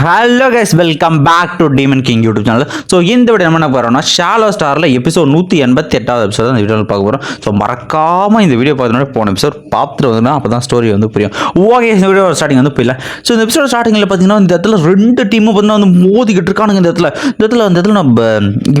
Hello guys welcome back to demon king YouTube channel so இந்த video என்ன போகிறோம்னா shallow ஸ்டாரில் எபிசோட் நூற்றி எண்பத்தி எட்டாவது எபிசோட் இந்த வீடியோவில் பார்க்க போகிறோம் ஸோ மறக்காமல் இந்த வீடியோ பார்த்தோன்னா போன எபிசோட் பார்த்துட்டு வந்தோம்னா அப்போ தான் ஸ்டோரி வந்து புரியும். ஓகே இந்த வீடியோ ஸ்டார்டிங் வந்து போயிடல ஸோ இந்த எபிசோட் ஸ்டார்டிங்கில் பார்த்தீங்கன்னா இந்த இடத்துல ரெண்டு டீமும் பார்த்தீங்கன்னா வந்து மோதிக்கிட்டு இருக்கானுங்க இந்த இடத்துல. இந்த இடத்துல அந்த இடத்துல நம்ம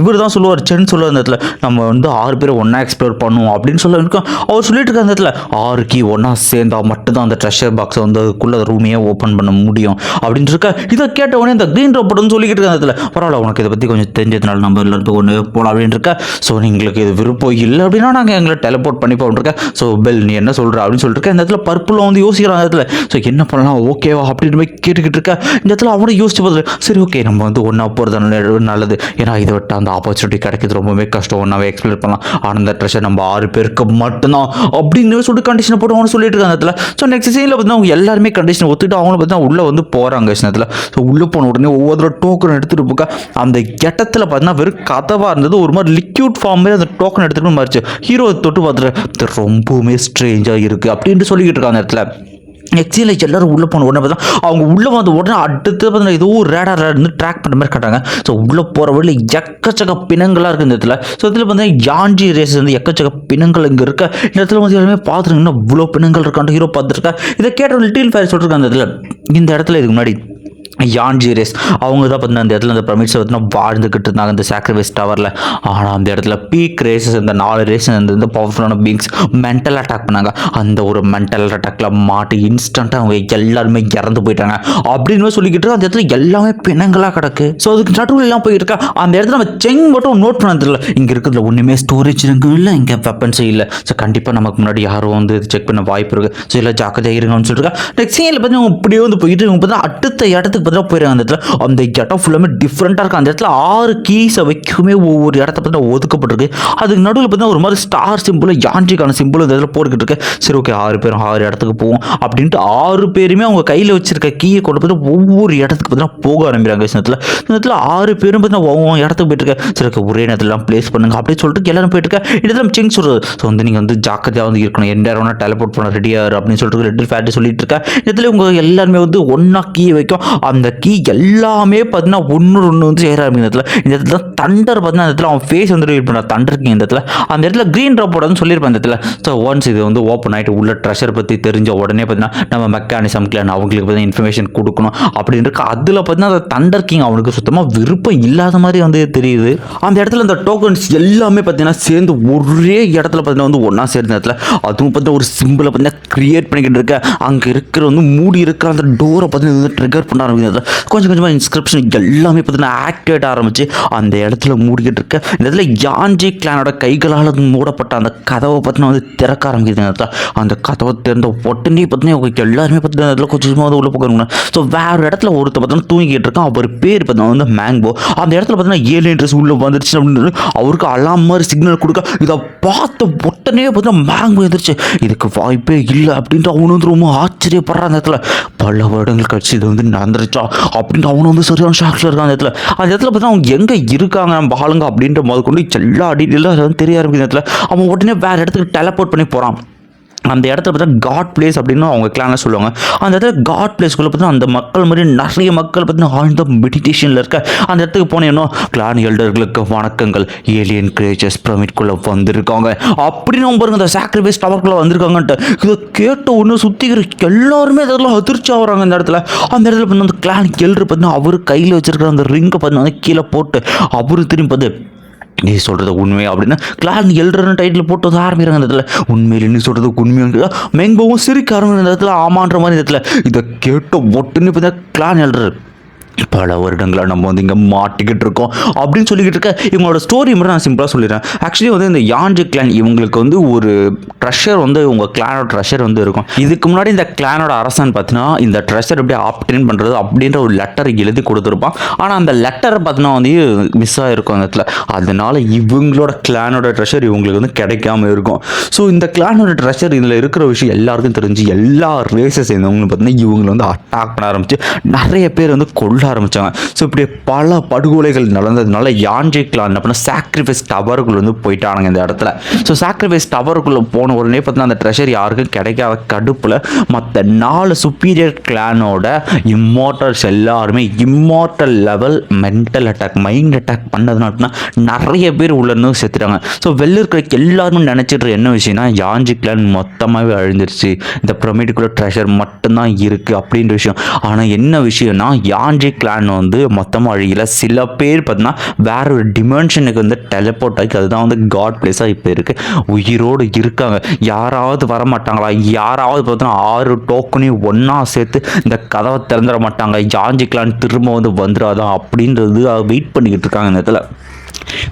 இவர் தான் சொல்லுவார் சென் சொல்லுவார் இந்த இடத்துல. நம்ம வந்து ஆறு பேர் ஒன்றா எக்ஸ்ப்ளோர் பண்ணுவோம் அப்படின்னு சொல்ல இருக்கோம் அவர் சொல்லிட்டு இருக்க அந்த இடத்துல ஆறு கீ ஒன்றா சேர்ந்தா மட்டும்தான் அந்த ட்ரெஷர் பாக்ஸை வந்து அதுக்குள்ளே ரூமையே ஓப்பன் பண்ண முடியும். அப்படி அப்படின்னு இருக்க. இதை கேட்ட உடனே இந்த க்ரீன் ரோபோட் சொல்லிக்கிட்டு இருக்க இடத்துல பரவாயில்ல உனக்கு இதை பற்றி கொஞ்சம் தெரிஞ்சதுனால நம்ம இருந்து ஒன்று போகலாம் அப்படின்னு இருக்க. ஸோ எங்களுக்கு இது விருப்பம் இல்லை அப்படின்னா நாங்கள் எங்களை டெலிபோர்ட் பண்ணி இருக்கேன் ஸோ பெல் நீ என்ன சொல்கிற அப்படின்னு சொல்லிட்டு இந்த இடத்துல பர்பிளில் வந்து யோசிக்கிறான் அந்த இடத்துல. ஸோ என்ன பண்ணலாம்? ஓகேவா அப்படின்னு போய் கேட்டுக்கிட்டு இருக்க. இந்த இடத்துல அவனும் யோசிச்சு பார்த்து சரி ஓகே நம்ம வந்து ஒன்றா போகிறது நல்லது. ஏன்னா இதை விட்டு அந்த ஆப்பர்ச்சுனிட்டி கிடைக்கிறது ரொம்பவே கஷ்டம். ஒன்றாவே எக்ஸ்பிளைன் பண்ணலாம். ஆனால் இந்த ட்ரெஷர் நம்ம ஆறு பேருக்கு மட்டும்தான் அப்படின்னு சொல்லிட்டு கண்டிஷனை போட்டு அவனு சொல்லிட்டு இருக்காங்க அந்த இடத்துல. ஸோ நெக்ஸ்ட் சீனில் பார்த்தீங்கன்னா அவங்க எல்லாருமே கண்டிஷன் ஒத்துட்டு அவங்களும் பார்த்தீங்கன்னா உள்ளே வந்து போகிறாங்க விஷயத்தில் ஸோ உள்ளே போன உடனே ஒவ்வொரு டோக்கன் எடுத்துகிட்டு போக்கா அந்த இடத்துல பார்த்தீங்கன்னா வெறும் கதவாக இருந்தது ஒரு மாதிரி லிக்யூட் ஃபார்ம் மாதிரி அந்த டோக்கன் எடுத்துகிட்டு மாறிச்சு. ஹீரோ தொட்டு பார்த்துட்டு ரொம்பவுமே ஸ்ட்ரேஞ்சாக இருக்குது அப்படின்ட்டு சொல்லிக்கிட்டு இருக்காங்க அந்த இடத்துல. எக்ஸியில் எல்லோரும் உள்ளே போன உடனே பார்த்தா அவங்க உள்ளே வந்த உடனே அடுத்து பார்த்தீங்கன்னா ஏதோ ஒரு ரேடார் இருந்து ட்ராக் பண்ணுற மாதிரி காட்டாங்க ஸோ உள்ளே போகிற வழியில் எக்கச்சக்க பிணங்களாக இருக்குது இந்த இடத்துல. ஸோ இதில் பார்த்தீங்கன்னா யாண்டி ரேஸ் வந்து எக்கச்சக்க பிணங்கள் இங்கே இருக்க. இந்த இடத்துல வந்து எல்லாமே பார்த்துருங்கன்னா இவ்வளோ பிணங்கள் இருக்கான்ட்டு ஹீரோ பார்த்துருக்கா. இதை கேட்ட லிட்டில் ஃபயர் சொல்லிருக்காங்க அந்த இடத்துல. இந்த இடத்துல இதுக்கு முன்னாடி. யான்ஜி ரேஸ் அவங்க தான் பார்த்தீங்கன்னா அந்த இடத்துல அந்த பிரமிட்ஸை பார்த்தீங்கன்னா வாழ்ந்துக்கிட்டு இருந்தாங்க அந்த சாக்ரிஃபைஸ் டவரில் ஆனால் அந்த இடத்துல பீக் ரேசஸ் அந்த நாலு ரேஸ் அந்த இந்த பவர்ஃபுல்லான பீங்ஸ் மென்டல் அட்டாக் பண்ணாங்க. அந்த ஒரு மென்டல் அட்டாக்ல மாட்டி இன்ஸ்டண்ட்டாக அவங்க எல்லாருமே இறந்து போயிட்டாங்க. அப்படின்னு சொல்லிக்கிட்டு அந்த இடத்துல எல்லாமே பிணங்களாக கிடக்கு. ஸோ அதுக்கு நடுவில் எல்லாம் போயிருக்கா. அந்த இடத்துல நம்ம செங் மட்டும் நோட் பண்ண இங்கே இருக்கிறதுல ஒன்றுமே ஸ்டோரேஜ் இருக்கும் இல்லை இங்கே வெப்பன்ஸும் இல்லை. ஸோ கண்டிப்பாக நமக்கு முன்னாடி யாரும் வந்து செக் பண்ண வாய்ப்பு இருக்குது ஸோ இல்லை ஜாக்கிரதையாக இருங்கன்னு சொல்லிட்டு நெக்ஸ்ட் சீனில் பார்த்தீங்கன்னா இப்படியே வந்து போயிட்டு இவங்க பார்த்தா அடுத்த இடத்துக்கு பார்த்தா போயிருக்காங்க அந்த இடத்துல. அந்த இடம் ஃபுல்லாமே டிஃப்ரெண்ட்டாக இருக்கும் அந்த இடத்துல ஆறு கீஸை வைக்குமே ஒவ்வொரு இடத்த பார்த்தா ஒதுக்கப்பட்டிருக்கு. அதுக்கு நடுவில் பார்த்தீங்கன்னா ஒரு மாதிரி ஸ்டார் சிம்பிள் யான்ட்ரிக்கான சிம்பிள் இந்த இடத்துல போட்டுக்கிட்டு இருக்கு. சரி ஓகே ஆறு பேரும் ஆறு இடத்துக்கு போவோம் அப்படின்ட்டு ஆறு பேருமே அவங்க கையில் வச்சிருக்க கீயை கொண்டு பார்த்தீங்கன்னா ஒவ்வொரு இடத்துக்கு பார்த்தீங்கன்னா போக ஆரம்பிக்கிறாங்க. இந்த இடத்துல. இந்த இடத்துல ஆறு பேரும் பார்த்தீங்கன்னா ஒவ்வொரு இடத்துக்கு போயிட்டு சரி ஓகே ஒரே நேரத்துலாம் ப்ளேஸ் பண்ணுங்க அப்படின்னு சொல்லிட்டு எல்லாரும் போயிட்டு இருக்க. இடத்துல சிங் சொல்றது. ஸோ வந்து நீங்கள் வந்து ஜாக்கிரதையாக வந்து இருக்கணும். எந்த இடம்னா டெலிபோர்ட் பண்ண ரெடியாக அப்படின்னு சொல்லிட்டு ரெட்டில் ஃபேட்டு சொல்லிட்டு இருக்கேன் இடத்துல இவங்க எல்லாருமே வந்து ஒன்றா கீ வைக்கும். அந்த கீ எல்லாமே பார்த்தீங்கன்னா ஒன்று ஒன்று வந்து சேர ஆரம்பிக்கும் இந்த இடத்துல. இந்த இடத்துல தண்டர் பார்த்தீங்கன்னா அந்த இடத்துல அவன் ஃபேஸ் வந்து ரீட் பண்ணுற தண்டருக்கு இந்த இடத்துல. அந்த இடத்துல க்ரீன் ட்ராப்போட வந்து சொல்லியிருப்பேன் இந்த இடத்துல. ஸோ ஒன்ஸ் இது வந்து ஓப்பன் ஆகிட்டு உள்ள ட்ரெஷர் பற்றி தெரிஞ்ச உடனே பார்த்தீங்கன்னா நம்ம மெக்கானிசம் கிளான் அவங்களுக்கு பார்த்தீங்கன்னா இன்ஃபர்மேஷன் கொடுக்கணும் அப்படின்னு இருக்கு. அதில் பார்த்தீங்கன்னா அந்த தண்டர் கிங் அவனுக்கு சுத்தமாக விருப்பம் இல்லாத மாதிரி வந்து தெரியுது. அந்த இடத்துல அந்த டோக்கன்ஸ் எல்லாமே பார்த்தீங்கன்னா சேர்ந்து ஒரே இடத்துல பார்த்தீங்கன்னா வந்து ஒன்றா சேர்ந்த இடத்துல. அதுவும் பார்த்தீங்கன்னா ஒரு சிம்பிளை பார்த்தீங்கன்னா கிரியேட் பண்ணிக்கிட்டு இருக்க. அங்கே இருக்கிற வந்து மூடி இருக்கிற அந்த டோரை பார்த்தீங்கன்னா வந்து ட்ரிகர் பண்ண ஆரம்பிக்கிறது. கொஞ்சம் கொஞ்சமாக இன்ஸ்கிரிப்ஷன் எல்லாமே பார்த்தீங்கன்னா ஆக்டிவேட் ஆரம்பிச்சு அந்த இடத்துல மூடிக்கிட்டு இருக்க இந்த இடத்துல யாஞ்சி கிளானோட கைகளால் மூடப்பட்ட அந்த கதவை பார்த்தீங்கன்னா வந்து திறக்க ஆரம்பிக்குது அந்த கதவை திறந்த உடனே பார்த்தீங்கன்னா எல்லாருமே பார்த்தீங்கன்னா இடத்துல கொஞ்சம் கொஞ்சமாக வந்து உள்ளே போகணும் ஸோ வேறு இடத்துல ஒருத்தர் பார்த்தீங்கன்னா தூங்கிட்டு இருக்கான். அவர் பேர் பார்த்தீங்கன்னா வந்து மேங்கோ அந்த இடத்துல பார்த்தீங்கன்னா ஏழு ட்ரெஸ் உள்ளே வந்துருச்சு அப்படின்னு அவருக்கு அலாம் மாதிரி சிக்னல் கொடுக்க இதை பார்த்த உடனே பார்த்தீங்கன்னா மேங்கோ எந்திரிச்சு இதுக்கு வாய்ப்பே இல்லை அப்படின்ட்டு அவனு வந்து ரொம்ப ஆச்சரியப்படுற அந்த இடத்துல. பல வருடங்கள் கழிச்சு இது வந்து நடந்துருச்சா. அப்படின்ட்டு அவனு வந்து சரியான ஷாக்ஸில் இருக்கான் அந்த இடத்துல. அந்த இடத்துல பார்த்தா அவங்க எங்கே இருக்காங்க? நம்ம ஆளுங்க அப்படின்ற முதல் கொண்டு எல்லா டீட்டெயிலும் தெரிய ஆரம்பிக்கிற இடத்துல. அவன் உடனே வேற இடத்துக்கு டெலப்போர்ட் பண்ணி போகிறான் அந்த இடத்துல பார்த்தா காட் பிளேஸ் அப்படின்னு அவங்க கிளானில் சொல்லுவாங்க. அந்த இடத்துல காட் பிளேஸ்க்குள்ளே பார்த்தீங்கன்னா அந்த மக்கள் மாதிரி நிறைய மக்கள் பார்த்தீங்கன்னா ஆழ்ந்த மெடிடேஷனில் இருக்க. அந்த இடத்துக்கு போனேன்னோ கிளான் எல்டர்களுக்கு வணக்கங்கள் ஏலியன் கிரேச்சர்ஸ் பிரமிட்குள்ளே வந்திருக்காங்க. அப்படின்னு பாருங்க அந்த சாக்ரிஃபைஸ் டவர்க்குள்ளே வந்திருக்காங்கன்ட்டு. இதை கேட்ட ஒன்று சுற்றிக்கிற எல்லாருமே அதெல்லாம் அதிர்ச்சி ஆகிறாங்க அந்த இடத்துல. அந்த இடத்துல பார்த்தீங்கன்னா அந்த கிளான் எல்டர் பார்த்தீங்கன்னா அவர் கையில் வச்சிருக்கிற அந்த ரிங்கை பார்த்தீங்கன்னா கீழே போட்டு அவரு திரும்பி பார்த்து நீ சொல்கிறது உண்மை அப்படின்னு கிளான் எழுறன்னு டைட்டில் போட்டு வந்து ஆரம்பிக்கிறாங்க அந்த இடத்துல. உண்மையில் நீ சொல்கிறது உண்மையாக மெங்கவும் சிரிக்க ஆரம்பிக்கிற இந்த இடத்துல ஆமான்ற மாதிரி இந்த இடத்துல. இதை கேட்ட ஒட்டுன்னு பார்த்தா கிளான் எழுறாரு பல வருடங்களாக நம்ம வந்து இங்கே மாட்டிக்கிட்டு இருக்கோம். அப்படின்னு சொல்லிக்கிட்டு இருக்க இவங்களோட ஸ்டோரி மட்டும் நான் சிம்பிளாக சொல்லிடுறேன். ஆக்சுவலி வந்து இந்த யான்ஜி கிளான் இவங்களுக்கு வந்து ஒரு ட்ரெஷர் வந்து உங்கள் கிளானோட ட்ரெஷர் வந்து இருக்கும். இதுக்கு முன்னாடி இந்த கிளானோட அரசன் பார்த்தீங்கன்னா இந்த ட்ரெஷர் எப்படி ஆப்டெயின் பண்ணுறது அப்படின்ற ஒரு லெட்டர் எழுதி கொடுத்துருப்பான். ஆனால் அந்த லெட்டரை பார்த்தீங்கன்னா வந்து மிஸ் ஆகிருக்கும் அந்த இடத்துல. அதனால இவங்களோட கிளானோட ட்ரெஷர் இவங்களுக்கு வந்து கிடைக்காம இருக்கும். ஸோ இந்த கிளானோட ட்ரெஷர் இதில் இருக்கிற விஷயம் எல்லாருக்கும் தெரிஞ்சு எல்லா ரேசஸ் இருந்தவங்களும் பார்த்தீங்கன்னா இவங்களை வந்து அட்டாக் பண்ண ஆரம்பிச்சு நிறைய பேர் வந்து சுட ஆரம்பித்தாங்க ஸோ இப்படி பல படுகொலைகள் நடந்ததுனால யான்ஜி கிளான் என்ன பண்ண சாக்ரிஃபைஸ் டவருக்குள்ள வந்து போயிட்டானுங்க இந்த இடத்துல. ஸோ சாக்ரிஃபைஸ் டவருக்குள்ளே போன உடனே பார்த்தீங்கன்னா அந்த ட்ரெஷர் யாருக்கும் கிடைக்காத கடுப்பில் மற்ற நாலு சுப்பீரியர் கிளானோட இம்மார்டல்ஸ் எல்லாருமே immortal level mental attack mind attack பண்ணதுனால நிறைய பேர் உள்ள செத்துட்டாங்க. ஸோ வெளில இருக்கிற எல்லாருமே நினச்சிட்டு என்ன விஷயம்னா யாஞ்சி கிளான் மொத்தமாகவே அழிஞ்சிருச்சு. இந்த பிரமிடுக்குள்ள ட்ரெஷர் மட்டும்தான் இருக்குது அப்படின்ற விஷயம். ஆனால் என்ன விஷயம்னா யாஞ்சி கிளான் வந்து மொத்தமாக அழியல. சில பேர் பார்த்தீங்கன்னா வேற ஒரு டிமென்ஷனுக்கு வந்து டெலபோர்ட் ஆகி அதுதான் வந்து காட் பிளேஸாக இப்போ இருக்குது உயிரோடு இருக்காங்க. யாராவது வர மாட்டாங்களா யாராவது பார்த்தோன்னா ஆறு டோக்கனையும் ஒன்றா சேர்த்து இந்த கதவை திறந்துட மாட்டாங்க. ஜாஞ்சி கிளான் திரும்ப வந்து வந்துடாதா அப்படின்றது வெயிட் பண்ணிக்கிட்டு இருக்காங்க இந்த இடத்துல.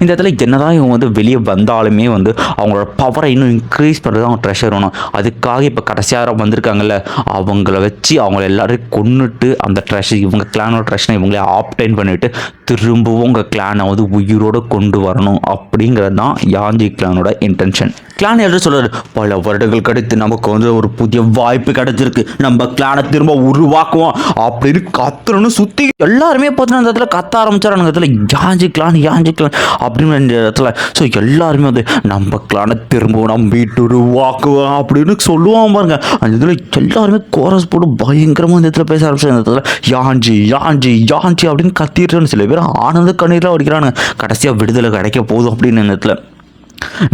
இந்த இடத்துல என்னதான் இவங்க வந்து வெளியே வந்தாலுமே வந்து அவங்களோட பவரை இன்னும் இன்க்ரீஸ் பண்ணுறது அவங்க ட்ரெஷர் வேணும். அதுக்காக இப்போ கடைசியாக வந்திருக்காங்கல்ல அவங்கள வச்சு அவங்கள எல்லாரையும் கொன்னுட்டு அந்த ட்ரெஷர் இவங்க கிளானோட ட்ரெஷனை இவங்களே ஆப்டைன் பண்ணிவிட்டு திரும்பவும் உங்கள் கிளானை வந்து உயிரோடு கொண்டு வரணும் அப்படிங்கிறது தான் யாஞ்சி கிளானோட இன்டென்ஷன் கிளான் எழுத சொல்கிறார் பல வருடங்கள் கழித்து நமக்கு வந்து ஒரு புதிய வாய்ப்பு கிடைச்சிருக்கு. நம்ம கிளானை திரும்ப உருவாக்குவோம் அப்படின்னு கத்துறன்னு சுற்றி எல்லாருமே பார்த்தீங்கன்னா அந்த இடத்துல கத்த ஆரம்பிச்சாரு அந்த இடத்துல யாஞ்சி கிளான் யாஞ்சி கிளான் அப்படின்னு இந்த இடத்துல ஸோ எல்லாருமே வந்து நம்ம கிளானை திரும்ப நம்ம வீட்டு வாக்குவோம் அப்படின்னு சொல்லுவான் பாருங்க. அந்த இதில் எல்லாருமே கோரஸ் போட்டு பயங்கரமாக இந்த இடத்துல பேச ஆரம்பிச்சாங்க. இந்த இடத்துல யாஞ்சி யாஞ்சி யாஞ்சி அப்படின்னு கத்திட்டு சில பேர் ஆனந்த கண்ணீரில் அடிக்கிறானுங்க. கடைசியாக விடுதலை கிடைக்க போதும் அப்படின்னு இந்த இடத்துல.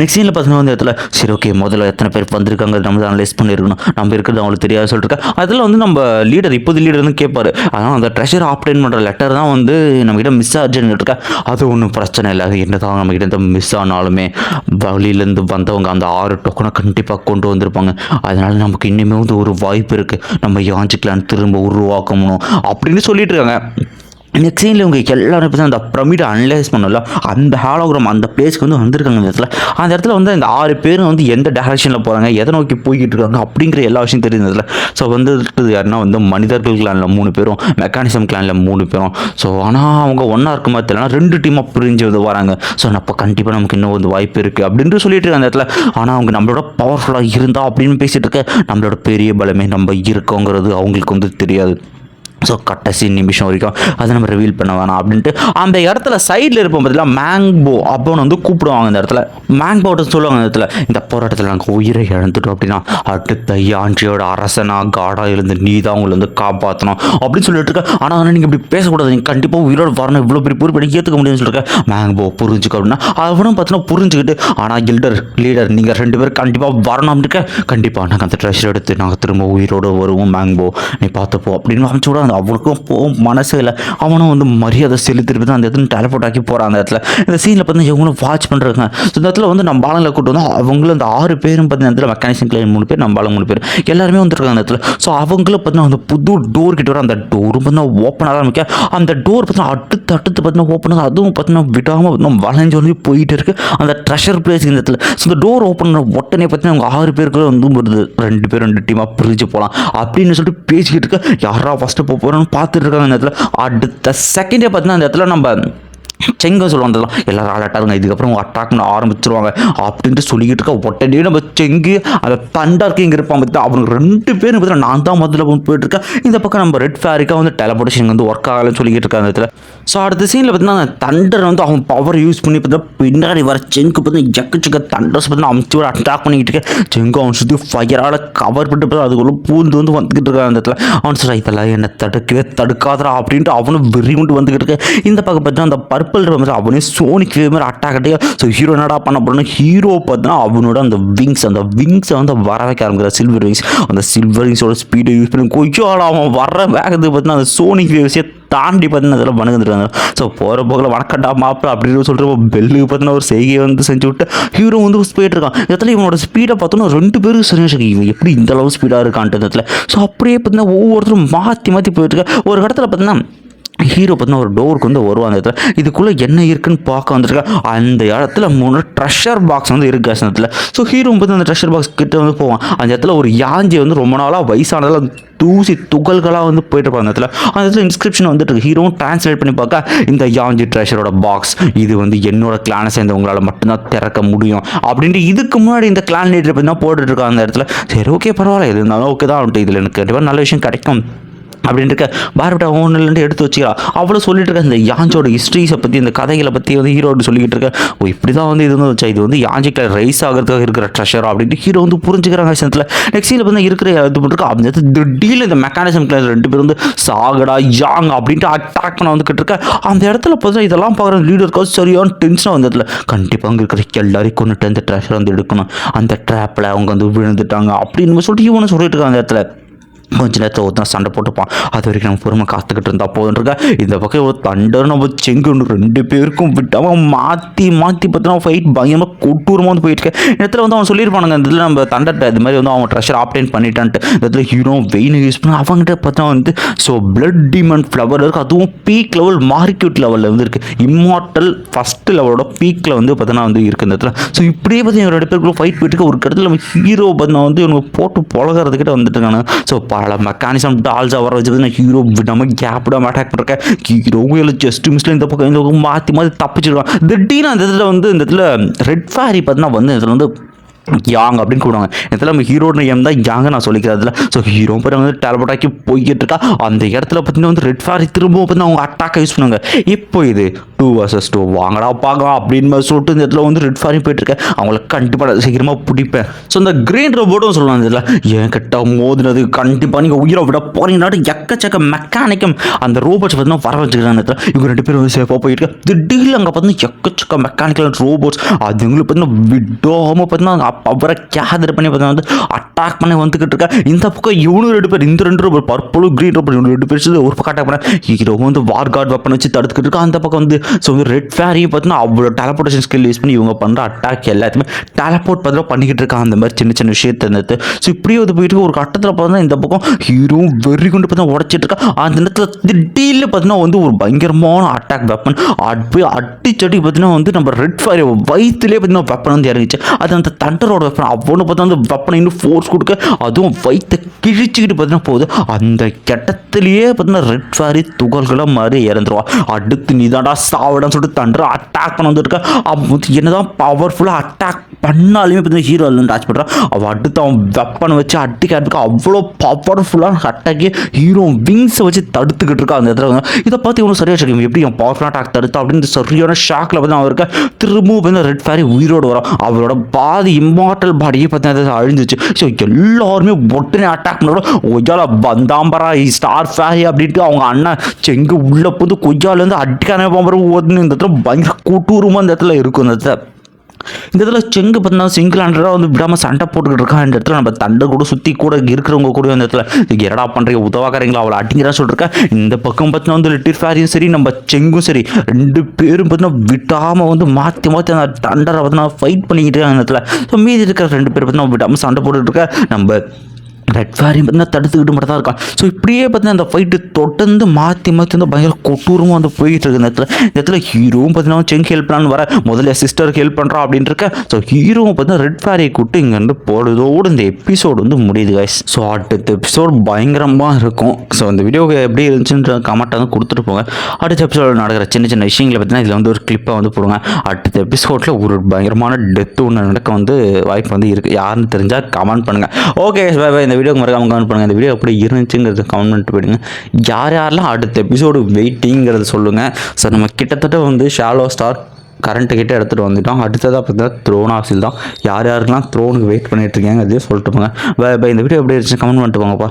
நெக்ஸ்ட் சீனில் பார்த்தீங்கன்னா வந்து இடத்துல சரி ஓகே முதல்ல எத்தனை பேர் வந்திருக்காங்க நம்ம தான் அனலைஸ் பண்ணியிருக்கணும் நம்ம இருக்கிறது அவங்களுக்கு தெரியாது சொல்லிட்டு அதில் வந்து நம்ம லீடர் இப்போது லீடர் வந்து அதனால் ஆனால் அந்த ட்ரெஷர் ஆப்டைன் பண்ணுற லெட்டர் தான் வந்து நம்மகிட்ட மிஸ் ஆச்சுன்னு இருக்கா? அது ஒன்றும் பிரச்சனை இல்லை. அது என்ன தான் நம்மகிட்ட மிஸ் ஆனாலுமே வழியிலேருந்து வந்தவங்க அந்த ஆறு டோக்கனை கண்டிப்பாக கொண்டு வந்திருப்பாங்க. அதனால் நமக்கு இன்னுமே வந்து ஒரு வாய்ப்பு இருக்குது நம்ம யாஞ்சிக்கலான்னு திரும்ப உருவாக்கணும் அப்படின்னு சொல்லிட்டு இருக்காங்க. நெக்ஸ்ட் சீனில் இவங்க எல்லாரும் இப்போ அந்த பிரமிடை அனலைஸ் பண்ணல அந்த ஹாலோகிராம் அந்த பிளேஸ்க்கு வந்து வந்திருக்காங்க அந்த இடத்துல. அந்த இடத்துல வந்து இந்த ஆறு பேரும் வந்து எந்த டேரக்ஷனில் போகிறாங்க எதை நோக்கி போய்கிட்டு இருக்காங்க அப்படிங்கிற எல்லா விஷயம் தெரியுது இடத்துல. ஸோ வந்துட்டு யாருன்னா வந்து மனிதர்கள் கிளானில் மூணு பேரும் மெக்கானிசம் கிளானில் மூணு பேரும். ஸோ ஆனால் அவங்க ஒன்றா இருக்க மாதிரி தெரியல ரெண்டு டீமாக பிரிஞ்சு வந்து வராங்க. ஸோ அப்போ கண்டிப்பாக நமக்கு இன்னும் வந்து வாய்ப்பு இருக்குது அப்படின்ட்டு சொல்லிட்டு அந்த இடத்துல. ஆனால் அவங்க நம்மளோட பவர்ஃபுல்லாக இருந்தால் அப்படின்னு பேசிகிட்டு இருக்க நம்மளோட பெரிய பலமே நம்ம இருக்கோங்கிறது அவங்களுக்கு வந்து தெரியாது. ஸோ கடைசி நிமிஷம் வரைக்கும் அதை நம்ம ரிவீல் பண்ண வேணாம் அப்படின்ட்டு அந்த இடத்துல சைடில் இருப்போம் பார்த்தீங்கன்னா மேங்போ அப்போன்னு வந்து கூப்பிடுவாங்க அந்த இடத்துல. மேங்போட்டு சொல்லுவாங்க அந்த இடத்துல இந்த போராட்டத்தில் நாங்கள் உயிரை இழந்துட்டோம் அப்படின்னா அடுத்த யாஞ்சியோட அரசனா காடா இருந்து நீ தான் உங்களை வந்து காப்பாற்றணும் அப்படின்னு சொல்லிட்டு இருக்க. ஆனால் நீங்கள் இப்படி பேசக்கூடாது. நீங்கள் கண்டிப்பாக உயிரோட வரணும். இவ்வளோ பெரிய பொறுப்பு எனக்கு ஏற்றுக்க முடியும்னு சொல்லிருக்க மேங்போ புரிஞ்சுக்க அப்படின்னா அவனும் பார்த்தீங்கன்னா புரிஞ்சுக்கிட்டு ஆனால் கில்டர் லீடர் நீங்கள் ரெண்டு பேரும் கண்டிப்பாக வரணும் அப்படின்னு கண்டிப்பாக நாங்கள் அந்த ட்ரெஷர் எடுத்து நாங்கள் திரும்ப உயிரோடு வருவோம் மேங்போ நீ பார்த்துப்போம் அப்படின்னு அமைச்சு விட அந்த அவனுக்கும் போகும் மனசு இல்லை. அவனும் வந்து மரியாதை செலுத்திட்டு தான் அந்த இடத்துல டெலிபோர்ட் ஆக்கி போகிறான் அந்த இடத்துல. இந்த சீனில் பார்த்தீங்கன்னா இவங்களும் வாட்ச் பண்ணுறாங்க ஸோ இந்த இடத்துல வந்து நம்ம ஆளுங்களை கூட்டு வந்து அவங்களும் அந்த ஆறு பேரும் பார்த்தீங்கன்னா இடத்துல மெக்கானிசம் கிளைன் மூணு பேர் நம்ம ஆளுங்க மூணு பேர். எல்லாருமே வந்துருக்காங்க அந்த இடத்துல. ஸோ அவங்களும் பார்த்தீங்கன்னா அந்த புது டோர் கிட்ட வர அந்த டோரும் பார்த்தீங்கன்னா ஓப்பன் ஆரம்பிக்க. அந்த டோர் பார்த்தீங்கன்னா அடுத்து அடுத்து பார்த்தீங்கன்னா ஓப்பன் ஆகுது அதுவும் பார்த்தீங்கன்னா விடாமல் பார்த்தீங்கன்னா வளைஞ்சு வந்து போயிட்டு இருக்கு. அந்த ட்ரெஷர் பிளேஸ் இந்த இடத்துல. ஸோ இந்த டோர் ஓப்பன் பண்ண உடனே பார்த்தீங்கன்னா அவங்க ஆறு பேருக்குள்ளே வந்து வருது ரெண்டு பேர் ரெண்டு டீமாக பிரிஞ்சு போகலாம் அப்படின்னு சொல்லிட்டு பேசிக்கிட்டு இருக்க. யாரா ஃபஸ்ட்டு போக போகிறோன்னு பார்த்துட்டு இருக்காங்க அந்த இடத்துல. அடுத்த செகண்டே பார்த்தீங்கன்னா அந்த இடத்துல நம்ம செங்க சொல்லுவாங்க அதெல்லாம் எல்லாரும் அலட்டாருங்க இதுக்கப்புறம் அட்டாக் பண்ண ஆரம்பிச்சிருவாங்க. அப்படின்ட்டு சொல்லிக்கிட்டு இருக்க உடனே நம்ம செங்கு அந்த தண்டருக்கு இங்கே இருப்பான் பார்த்தா அவனுக்கு ரெண்டு பேரும் பார்த்தா நான் தான் முதல்ல வந்து போயிட்டு இருக்கேன். இந்த பக்கம் நம்ம ரெட் ஃபேரிக்காக வந்து டெலபோர்டேஷன் வந்து ஒர்க் ஆகலன்னு சொல்லிக்கிட்டு இருக்காங்க அந்த இடத்துல. ஸோ அடுத்த சீனில் பார்த்தீங்கன்னா அந்த தண்டர் வந்து அவன் பவர் யூஸ் பண்ணி பார்த்தா பின்னாடி வர செங்கு பார்த்தீங்கன்னா எக்கச்சக்க தண்டர்ஸ் பார்த்தீங்கன்னா அமுச்சு ஒரு அட்டாக் பண்ணிக்கிட்டு இருக்கேன். செங்கு அவன் சுற்றி ஃபயரால் கவர் பண்ணிட்டு பார்த்தா அதுக்குள்ளே பூந்து வந்து வந்துக்கிட்டு இருக்கான் அந்த இடத்துல. அவன் சொல்கிறான் இதெல்லாம் என்னை தடுக்கவே தடுக்காதரா அப்படின்ட்டு அவனும் வெறி கொண்டு வந்துக்கிட்டு இருக்கேன். இந்த பக்கம் பார்த்தீங்கன்னா அந்த பர்பிள் வந்து அவனே சோனிக் மாதிரி அட்டாக் அட்டையா ஸோ ஹீரோ என்னடா பண்ண போறோம்னா ஹீரோ பார்த்தீங்கன்னா அவனோட அந்த விங்ஸ் அந்த விங்ஸை வந்து வர வைக்க ஆரம்பிக்கிற சில்வர் விங்ஸ் அந்த சில்வர் விங்ஸோட ஸ்பீடை யூஸ் பண்ணி கொஞ்சம் அவன் வர வேகத்துக்கு பார்த்தீங்கன்னா அந்த சோனிக் வேவ்ஸே தாண்டி பார்த்தீங்கன்னா அதெல்லாம் வணங்குறாங்க ஸோ போகிற போக்கில் வணக்கண்டா மாப்பிள அப்படின்னு சொல்லிட்டு பெல்லுக்கு பார்த்தீங்கன்னா ஒரு செய்கையை வந்து செஞ்சு விட்டு ஹீரோ வந்து போயிட்டு இருக்கான். இடத்துல இவனோட ஸ்பீடை பார்த்தோன்னா ரெண்டு பேரும் சரியாக இவன் எப்படி இந்த அளவு ஸ்பீடாக இருக்கான்ட்டு இடத்துல. ஸோ அப்படியே பார்த்தீங்கன்னா ஒவ்வொருத்தரும் மாற்றி மாற்றி போயிட்டு ஒரு இடத்துல பார்த்தீங்கன்னா ஹீரோ பார்த்தீங்கன்னா ஒரு டோருக்கு வந்து வருவான் அந்த இடத்துல. இதுக்குள்ளே என்ன இருக்குன்னு பார்க்க வந்துருக்கா? அந்த இடத்துல மூணு ட்ரெஷர் பாக்ஸ் வந்து இருக்கு அந்த இடத்துல. ஸோ ஹீரோ பார்த்து அந்த ட்ரெஷர் பாக்ஸ் கிட்ட வந்து போவான். அந்த இடத்துல ஒரு யாஞ்சி வந்து ரொம்ப நாளாக வயசானதெல்லாம் தூசி துகள்களாக வந்து போயிட்டு இருப்பாங்க அந்த இடத்துல. அந்த இடத்துல இன்ஸ்கிரிப்ஷன் வந்துட்டு இருக்கு. ஹீரோவும் டிரான்ஸ்லேட் பண்ணி பார்க்க இந்த யாஞ்சி ட்ரெஷரோட பாக்ஸ் இது வந்து என்னோட கிளானை சேர்ந்தவங்களால் மட்டும்தான் திறக்க முடியும். அப்படின்ட்டு இதுக்கு முன்னாடி இந்த கிளான் லீடர் பற்றி தான் போட்டுட்டு இருக்காங்க அந்த இடத்துல. சரி ஓகே பரவாயில்ல. எது இருந்தாலும் ஓகே தான். இதில் எனக்கு கண்டிப்பாக நல்ல விஷயம் கிடைக்கும். அப்படின்னு இருக்க. பார்பிட்டா ஒன்றுலேருந்து எடுத்து வச்சுக்கிறா. அவ்வளோ சொல்லிட்டு இருக்க இந்த யாஞ்சோட ஹிஸ்ட்ரிஸை பற்றி இந்த கதைகளை பற்றி வந்து ஹீரோடு சொல்லிக்கிட்டு இருக்க. ஓ இப்படி தான் வந்து இது வந்து வச்சா இது வந்து யாஞ்சிக்கில் ரைஸ் ஆகிறதுக்காக இருக்கிற ட்ரெஷர் அப்படின்ட்டு ஹீரோ வந்து புரிஞ்சுக்கிறாங்க விஷயத்தில். நெக்ஸ்ட் இதில் வந்து இருக்கிற இது பண்ணிருக்கா அந்த இடத்துல திடீர்னு இந்த மெக்கானிசம் கிளாஸ் ரெண்டு பேரும் வந்து சாகடா யாங் அப்படின்ட்டு அட்டாக் பண்ண வந்துக்கிட்டு இருக்க. அந்த இடத்துல பார்த்தா இதெல்லாம் பார்க்குற லீடருக்காக சரியான டென்ஷனாக வந்த இடத்துல கண்டிப்பாக அங்கே இருக்கிற எல்லாரையும் கொண்டுட்டு அந்த ட்ரெஷர் வந்து எடுக்கணும். அந்த ட்ராப்பில் அவங்க வந்து விழுந்துட்டாங்க. அப்படின்னு சொல்லிட்டு இவனு சொல்லிட்டு இருக்காங்க அந்த இடத்துல. கொஞ்ச நேரத்தில் ஒருத்தன் சண்டை போட்டுப்பான். அது வரைக்கும் நம்ம பொறுமை காத்துக்கிட்டு இருந்தால் போதுன்றக்க இந்த பக்கம் ஒரு தண்டர் நம்ம செங்கு ரெண்டு பேருக்கும் விட்டாமல் மாற்றி மாற்றி பார்த்தீங்கன்னா ஃபைட் பயங்கரமாக கொட்டூரமாக வந்து போயிட்டு இருக்க. இந்த இடத்துல வந்து அவன் சொல்லியிருப்பானுங்க இந்த இதில் நம்ம தண்டர்ட்ட இது மாதிரி வந்து அவன் ட்ரெஷர் ஆப்டைன் பண்ணிட்டான்ட்டு. இந்த இடத்துல ஹீரோ வெயின் யூஸ் பண்ண அவங்ககிட்ட பார்த்தா வந்து ஸோ பிளட் டிமன் ஃப்ளவர் இருக்குது அதுவும் பீக் லெவல் மார்க்யூட் லெவலில் வந்து இருக்குது இம்மார்டல் ஃபஸ்ட்டு லெவலோட பீக்கில் வந்து பார்த்தீங்கன்னா வந்து இருக்குது இந்த இடத்துல ஸோ இப்படியே பார்த்தீங்கன்னா ரெண்டு பேருக்குள்ள ஃபைட் போயிட்டுருக்கு ஒரு இடத்துல நம்ம ஹீரோ பார்த்தீங்கன்னா வந்து இவங்க போட்டு பொழகிறதுக்கிட்ட வந்துட்டு இருக்காங்க ஸோ వాళ్ళ மெக்கானிசம் டால்ஸாக வர வச்சு hero hero gap gap attack attack பண்ணுறக்க ஹீரோவும் இல்லை ஜஸ்ட் மிஸ்ல இந்த பக்கம் இந்த பக்கம் மாற்றி மாற்றி தப்பிச்சிடுவான். திடீர்னு அந்த இடத்துல வந்து இந்த இடத்துல ரெட் ஃபேரி பார்த்தீங்கன்னா வந்து இதில் வந்து யாங் அப்படின்னு கூடுவாங்க இதில் நம்ம ஹீரோட நேம் தான் யாங்க நான் சொல்லிக்கிறேன் ஸோ ஹீரோ பேர் வந்து டெலபோட் போய்கிட்டு இருக்கா. அந்த இடத்துல பார்த்தீங்கன்னா வந்து ரெட் ஃபேரி திரும்பவும் பார்த்தீங்கன்னா அவங்க அட்டாக்காக யூஸ் பண்ணுவாங்க. இப்போ இது டூ வர்சஸ் டூ வாங்கடா பார்க்கலாம் அப்படின்னு மாதிரி சொல்லிட்டு இந்த இடத்துல வந்து ரெட் ஃபேரி போயிட்டுருக்கேன் அவங்கள கண்டிப்பாக சீக்கிரமாக பிடிப்பேன். ஸோ இந்த கிரீன் ரோபோட்டும் சொல்லலாம் இதில் என் கிட்ட மோதினது கண்டிப்பாக நீங்கள் உயிரை விட போறீங்கன்னா எக்கச்சக்க மெக்கானிக்கம் அந்த ரோபோட்ஸ் பார்த்தீங்கன்னா வர வச்சுக்கிறாங்க அந்த இடத்துல. இவங்க ரெண்டு பேரும் வந்து சேஃபாக போயிட்டு திடீர்னு அங்கே பார்த்தீங்கன்னா எக்கச்சக்க மெக்கானிக்கல் ரோபோட்ஸ் அதுங்களுக்கு பார்த்தீங்கன்னா விடாமல் பார்த்தீங்கன்னா அவரை கேதர் பண்ணி பார்த்தீங்கன்னா வந்து அட்டாக் பண்ணி வந்துக்கிட்டு இருக்கா இந்த பக்கம் இவனு ரெண்டு பேர் இந்த ரெண்டு ரோபோட் பர்பிளும் கிரீன் ரோபோட் இவனு ரெண்டு பேர் ஒரு பக்கம் அட்டாக் பண்ண. ஹீரோ வந்து வார் கார்டு வெப்பன் வச்சு தடுத்துக்கிட்டு இருக்கா. அந்த பக்கம் வந்து ஸோ வந்து ரெட் ஃபேரையும் பார்த்தீங்கன்னா அவ்வளோ டெலபோர்டேஷன் ஸ்கில் யூஸ் பண்ணி இவங்க பண்ணுற அட்டாக் எல்லாத்தையுமே டெலபோர்ட் பார்த்தீங்கன்னா பண்ணிக்கிட்டு இருக்காங்க. அந்த மாதிரி சின்ன சின்ன விஷயத்தை இருந்தது ஸோ இப்படியே வந்து போயிட்டு ஒரு கட்டத்தில் பார்த்தீங்கன்னா இந்த பக்கம் ஹீரோ வெறி கொண்டு பார்த்தீங்கன்னா உடச்சிட்டு இருக்கா. அந்த நேரத்தில் திடீர்னு பார்த்தீங்கன்னா வந்து ஒரு பயங்கரமான அட்டாக் வெப்பன் அடி அடிச்சடி பார்த்தீங்கன்னா வந்து நம்ம ரெட் ஃபயர் வயிற்றுலேயே பார்த்தீங்கன்னா வெப்பன் வந்து இறங்கிச்சு அது அந்த தண்டரோட வெப்பன் அவ்வளோ பார்த்தா அந்த வெப்பனை இன்னும் ஃபோர்ஸ் கொடுக்க அதுவும் வயிற்றை கிழிச்சிக்கிட்டு பார்த்தீங்கன்னா போகுது. அந்த கெட்டத்துலேயே பார்த்தீங்கன்னா ரெட் ஃபேரி துகள்களாக மாதிரி இறந்துருவா. அடுத்து நீதாண்டா சாவிடன்னு சொல்லிட்டு தண்டரை அட்டாக் பண்ண வந்துருக்கா. அவன் வந்து என்னதான் பவர்ஃபுல்லாக அட்டாக் பண்ணாலுமே பார்த்தீங்கன்னா ஹீரோ இல்லைன்னு டாச் பண்ணுறான் அவன் அடுத்து அவன் வெப்பனை வச்சு அடிக்கிறதுக்கு அவ்வளோ பவர்ஃபுல்லான அட்டாக்கி ஹீரோ விங்ஸை வச்சு தடுத்துக்கிட்டு இருக்கா அந்த இடத்துல. இதை பார்த்து இவனும் சரியாக தெரியும் எப்படி அவன் பவர்ஃபுல்லாக அட்டாக் தடுத்தா அப்படின்னு சரியான ஷாக்கில் வந்து அவன் இருக்க. திரும்பவும் வந்து ரெட் ஃபேரி உயிரோடு வரான். அவரோட பாதி இம்மார்டல் பாடியே பார்த்தீங்கன்னா அழிஞ்சிச்சு ஸோ எல்லாருமே ஒட்டுனே அட்டாக் பண்ணோட ஒய்யால பந்தாம்பரா ஸ்டார் ஃபேரி அப்படின்ட்டு அவங்க அண்ணன் செங்கு உள்ள போது கொய்யாலேருந்து அடிக்கான பாம்பரம் ஓடுன்னு இந்த இடத்துல பயங்கர கூட்டூரமாக இந்த இடத்துல இருக்கும் இந்த இடத்துல. இந்த இடத்துல செங்கு பார்த்தீங்கன்னா சிங்கிள் ஹண்ட்ரடாக வந்து விடாமல் சண்டை போட்டுக்கிட்டு இருக்கான். இந்த இடத்துல நம்ம தண்டை கூட சுற்றி கூட இருக்கிறவங்க கூட இந்த இடத்துல இதுக்கு பண்ணுறீங்க உதவாக்காரங்களா அவளை அட்டிங்கிறா சொல்லிருக்கேன் இந்த பக்கம் பார்த்தீங்கன்னா வந்து லிட்டில் ஃபேரியும் சரி நம்ம செங்கும் சரி ரெண்டு பேரும் பார்த்தீங்கன்னா விடாமல் வந்து மாற்றி மாற்றி அந்த தண்டரை பார்த்தீங்கன்னா ஃபைட் பண்ணிக்கிட்டு இருக்காங்க இந்த இடத்துல. ஸோ மீதி இருக்கிற ரெண்டு பேர் பார்த்தீங்கன்னா விடாமல் சண்டை போட்டுட்டு இருக்க. நம்ம ரெட் ஃபேரியும் பார்த்தீங்கன்னா தடுத்துக்கிட்டு மட்டும் தான் இருக்கான். ஸோ இப்படியே பார்த்தீங்கன்னா அந்த ஃபைட்டு தொடர்ந்து மாற்றி மாற்றி வந்து பயங்கர கொட்டூரமாக வந்து போயிட்டு இருக்கு இந்த இடத்துல இந்த இடத்துல ஹீரோவும் பார்த்தீங்கன்னா செங்க் ஹெல்ப் பண்ணான்னு வர முதல்ல சிஸ்டருக்கு ஹெல்ப் பண்ணுறா அப்படின்னு இருக்க ஸோ ஹீரோவும் பார்த்தீங்கன்னா ரெட் ஃபேரியை கூட்டு இங்கேருந்து போடுறதோடு இந்த எபிசோடு வந்து முடியுது கைஸ் ஸோ அடுத்த எபிசோடு பயங்கரமாக இருக்கும். ஸோ இந்த வீடியோ எப்படி இருந்துச்சுன்ற கமெண்ட்டை வந்து கொடுத்துட்டு போங்க. அடுத்த எபிசோடு நடக்கிற சின்ன சின்ன விஷயங்களை பார்த்தீங்கன்னா இதில் வந்து ஒரு கிளிப்பை வந்து போடுங்க. அடுத்த எபிசோடில் ஒரு பயங்கரமான டெத்து ஒன்று நடக்க வந்து வாய்ப்பு வந்து இருக்குது யாருன்னு தெரிஞ்சால் கமெண்ட் பண்ணுங்கள் ஓகே இந்த வீடியோக்கு மறக்காம கமெண்ட் பண்ணுங்கள் இந்த வீடியோ எப்படி இருந்துச்சுங்கிறது கமெண்ட் பண்ணிட்டு போயிடுங்க. யார் யாரெல்லாம் அடுத்த எபிசோடு வெயிட்டிங்கிறத சொல்லுங்கள் ஸோ நம்ம கிட்டத்தட்ட வந்து ஷாலோ ஸ்டார் கரண்ட்டு கிட்ட எடுத்துகிட்டு வந்துட்டோம். அடுத்ததாக பார்த்தீங்கன்னா த்ரோன் ஆஃபில் தான். யார் யாருக்கெல்லாம் த்ரோனுக்கு வெயிட் பண்ணிட்டு இருக்கீங்க அதையும் சொல்லிட்டு போங்க. பை இந்த வீடியோ எப்படி இருந்துச்சு கமெண்ட் பண்ணிட்டு போங்கப்பா.